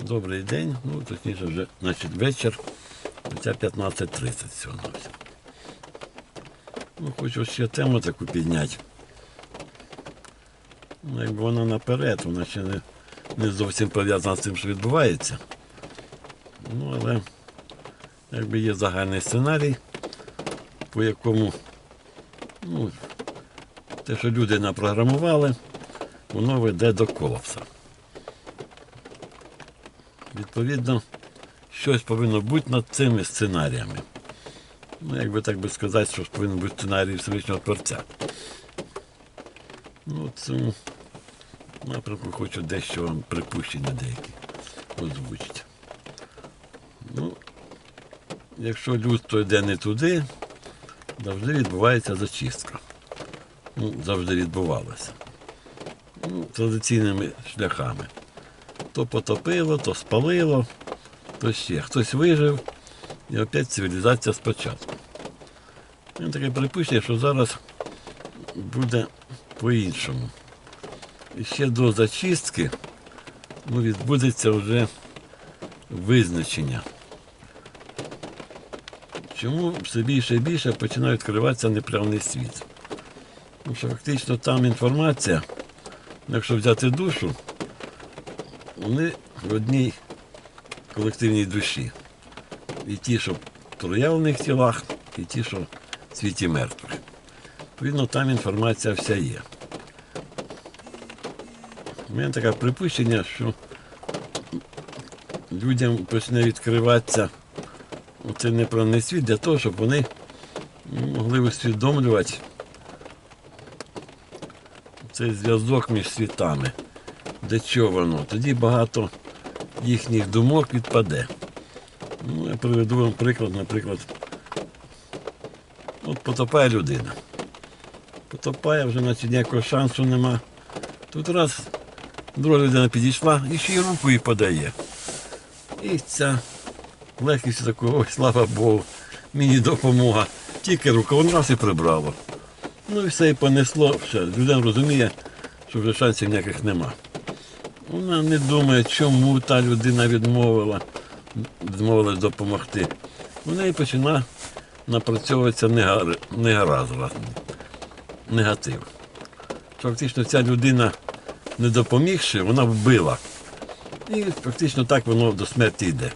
Добрий день, ну точніше вже значить, вечір, хоча 15.30 всього на все. Ну, хочу ще тему таку підняти. Ну, якби вона наперед, вона ще не, не зовсім пов'язана з тим, що відбувається. Ну, але якби є загальний сценарій, по якому ну, те, що люди напрограмували, воно веде до колапсу. Відповідно, щось повинно бути над цими сценаріями. Ну, як би так би сказати, що повинен бути сценарій Всевишнього Творця. Ну, цьому напрямку хочу дещо вам припущення деякі озвучити. Ну, якщо людство йде не туди, завжди відбувається зачистка. Ну, завжди відбувалося. Ну, традиційними шляхами. То потопило, то спалило, то ще. Хтось вижив, і опять цивілізація спочатку. Мене таке припущення, що зараз буде по-іншому. І ще до зачистки ну, відбудеться вже визначення. Чому все більше і більше починає відкриватися неправний світ? Тому що фактично там інформація, якщо взяти душу, вони в одній колективній душі. І ті, що в проявлених тілах, і ті, що в світі мертвих. Відповідно, там інформація вся є. У мене таке припущення, що людям почне відкриватися цей неправний світ для того, щоб вони могли усвідомлювати цей зв'язок між світами. Для чого воно? Тоді багато їхніх думок відпаде. Ну, я приведу вам приклад, наприклад, от потопає людина. Потопає, вже наче ніякого шансу нема. Тут раз друга людина підійшла і ще й руку їй подає. І ця легкість такого, ой, слава Богу, мені допомога. Тільки рука, вон раз і прибрало. Ну і все і понесло. Все. Людина розуміє, що вже шансів ніяких нема. Вона не думає, чому та людина відмовила, відмовилась допомогти. У неї починає напрацьовуватися негар- негаразд, негатив. Фактично ця людина, не допомігши, вона вбила. І фактично так воно до смерті йде.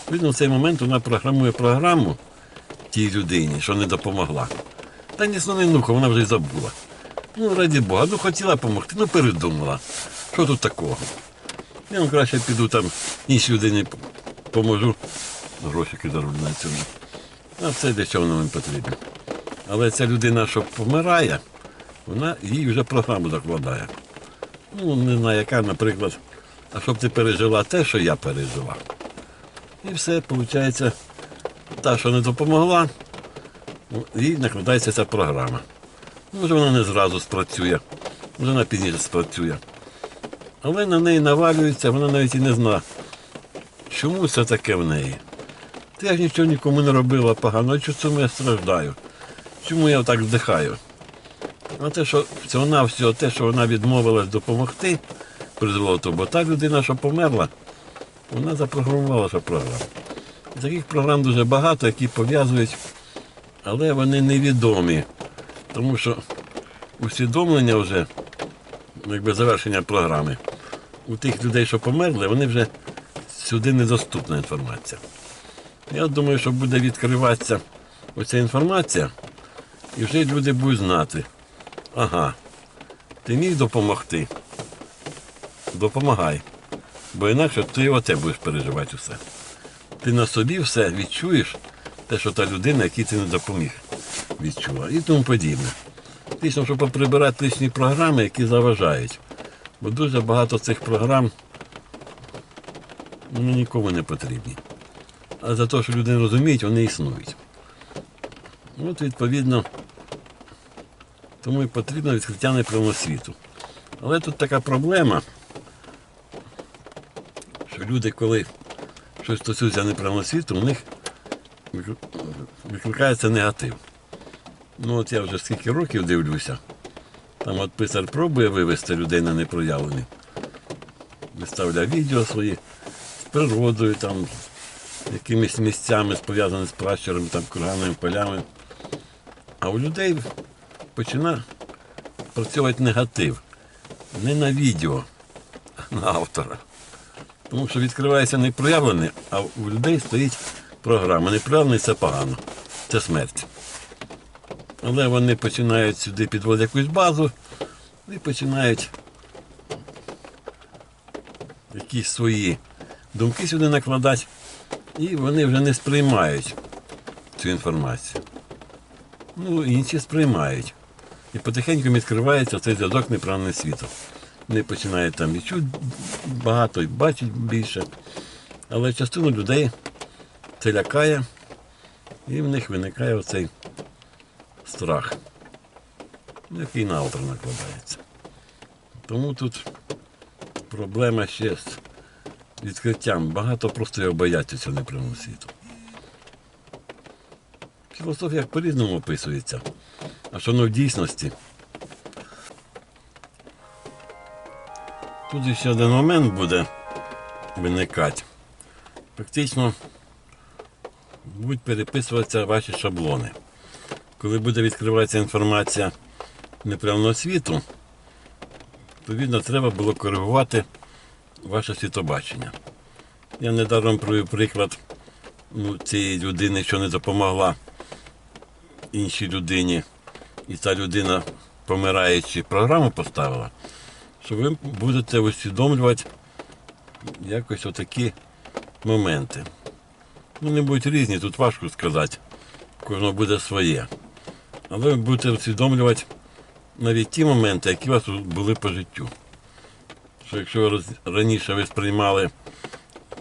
Відповідно, в цей момент вона програмує програму тій людині, що не допомогла. Та ні ні вона вже й забула. Ну, раді Бога, ну хотіла допомогти, ну передумала. Що тут такого? Я вам краще піду там іншій людині поможу. Грошики зароблю на цьому. А це для чого не потрібно. Але ця людина, що помирає, вона їй вже програму закладає. Ну, не знаю, яка, наприклад, а щоб ти пережила те, що я пережила. І все, виходить, та, що не допомогла, ну, їй накладається ця програма. Може, вона не зразу спрацює, може вона пізніше спрацює. Але на неї навалюється, вона навіть і не знає, чому це таке в неї. Та я ж нічого нікому не робила погано, чому я страждаю? Чому я так вдихаю? А те, що всього-навсього те, що вона відмовилась допомогти, призвело бо та людина, що померла, вона запрограмувала що програму. Таких програм дуже багато, які пов'язують, але вони невідомі. Тому що усвідомлення вже, ну, якби завершення програми, у тих людей, що померли, вони вже сюди недоступна інформація. Я думаю, що буде відкриватися оця інформація, і вже люди будуть знати, ага, ти міг допомогти, допомагай. Бо інакше ти оце будеш переживати усе. Ти на собі все відчуєш, те, що та людина, якій ти не допоміг, відчула. І тому подібне. Дійсно, щоб поприбирати лишні програми, які заважають. Бо дуже багато цих програм ну, нікому не потрібні. А за те, що люди не розуміють, вони існують. От, відповідно, тому і потрібно відкриття неправого світу. Але тут така проблема, що люди, коли щось стосується неправого світу, у них викликається негатив. Ну от я вже скільки років дивлюся. Там от писар пробує вивести людей на непроявлений. Виставляє відео свої, з природою, там, якимись місцями, пов'язаними з пращурами, там, курганими полями. А у людей починає працювати негатив. Не на відео, а на автора. Тому що відкривається не проявлений, а у людей стоїть програма. Непроявлений це погано. Це смерть. Але вони починають сюди підводити якусь базу і починають якісь свої думки сюди накладати, і вони вже не сприймають цю інформацію. Ну, інші сприймають. І потихеньку відкривається цей зв'язок неправильним світом. Вони починають там і багато, і бачать більше. Але частину людей це лякає, і в них виникає оцей страх, який на автор накладається. Тому тут проблема ще з відкриттям. Багато просто його бояться цього непрямого світу. Філософія по-різному описується. А що воно в дійсності? Тут ще один момент буде виникати. Фактично будуть переписуватися ваші шаблони. Коли буде відкриватися інформація непрямого світу, відповідно, треба було коригувати ваше світобачення. Я недаром привів приклад ну, цієї людини, що не допомогла іншій людині, і та людина, помираючи, програму поставила, що ви будете усвідомлювати якось отакі моменти. Вони будуть різні, тут важко сказати, кожного буде своє. Але ви будете усвідомлювати навіть ті моменти, які у вас були по життю. Що якщо роз- раніше ви сприймали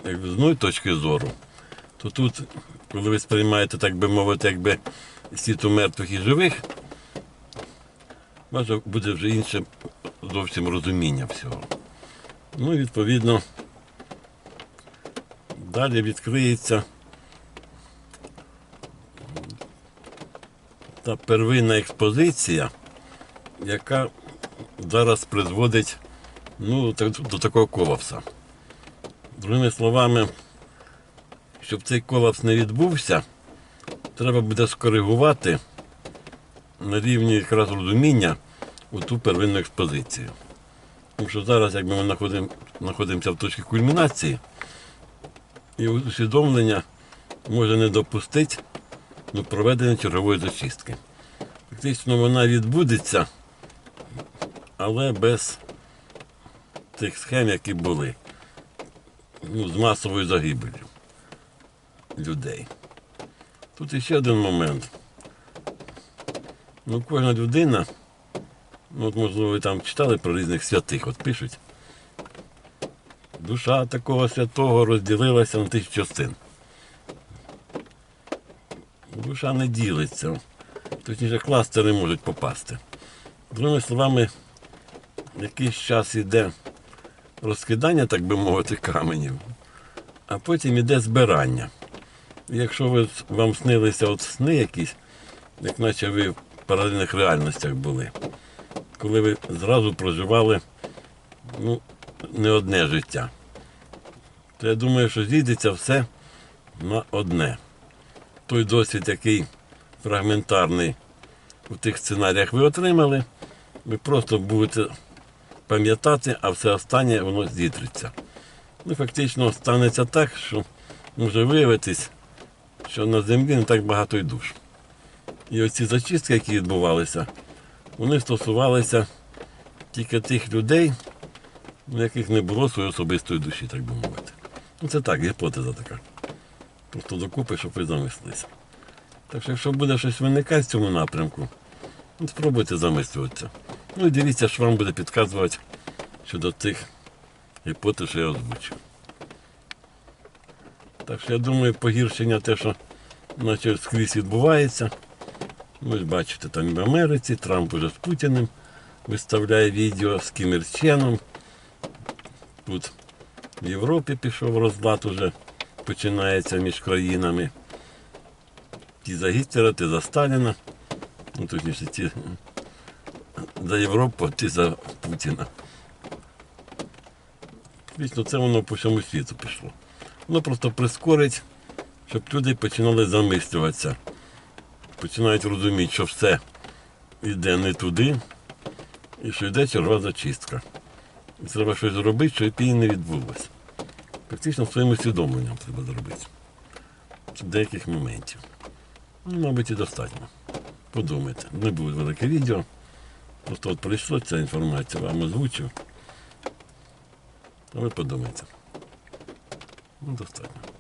як з одної точки зору, то тут, коли ви сприймаєте, так би мовити, якби світу мертвих і живих, у вас буде вже інше зовсім розуміння всього. Ну і відповідно далі відкриється та первинна експозиція, яка зараз призводить ну, до такого колапса. Другими словами, щоб цей колапс не відбувся, треба буде скоригувати на рівні якраз розуміння у ту первинну експозицію. Тому що зараз, якби ми знаходимо, знаходимося в точці кульмінації, і усвідомлення може не допустити ну, проведення чергової зачистки. Фактично вона відбудеться, але без тих схем, які були. Ну, з масовою загибелью людей. Тут іще один момент. Ну, кожна людина, ну, от, можливо, ви там читали про різних святих, от пишуть. Душа такого святого розділилася на тисячу частин. Душа не ділиться. Точніше, кластери можуть попасти. Другими словами, якийсь час іде розкидання, так би мовити, каменів, а потім іде збирання. Якщо ви, вам снилися от сни якісь, як наче ви в паралельних реальностях були, коли ви зразу проживали ну, не одне життя, то я думаю, що зійдеться все на одне. Той досвід, який фрагментарний у тих сценаріях ви отримали, ви просто будете пам'ятати, а все останнє воно зітриться. Ну, фактично станеться так, що може виявитись, що на землі не так багато й душ. І оці зачистки, які відбувалися, вони стосувалися тільки тих людей, у яких не було своєї особистої душі, так би мовити. Ну, це так, гіпотеза така. Просто докупи, щоб ви замислилися. Так що, якщо буде щось виникати в цьому напрямку, ну, спробуйте замислюватися. Ну і дивіться, що вам буде підказувати щодо тих гіпотез, що я озвучив. Так що я думаю, погіршення те, що наче скрізь відбувається. Ви ж бачите, там в Америці, Трамп уже з Путіним виставляє відео з Кім Ір Ченом. Тут в Європі пішов розлад уже починається між країнами. Ті за Гітлера, ті за Сталіна. Ну, точніше, ті за Європу, ті за Путіна. Звісно, це воно по всьому світу пішло. Воно просто прискорить, щоб люди починали замислюватися. Починають розуміти, що все йде не туди, і що йде чергова зачистка. І треба щось зробити, щоб її не відбулося. Практично своїм усвідомленням треба зробити. Деяких моментів. Ну, мабуть, і достатньо. Подумайте. Не буде велике відео. Просто от прийшла ця інформація, вам озвучу. А ви подумайте. Ну, достатньо.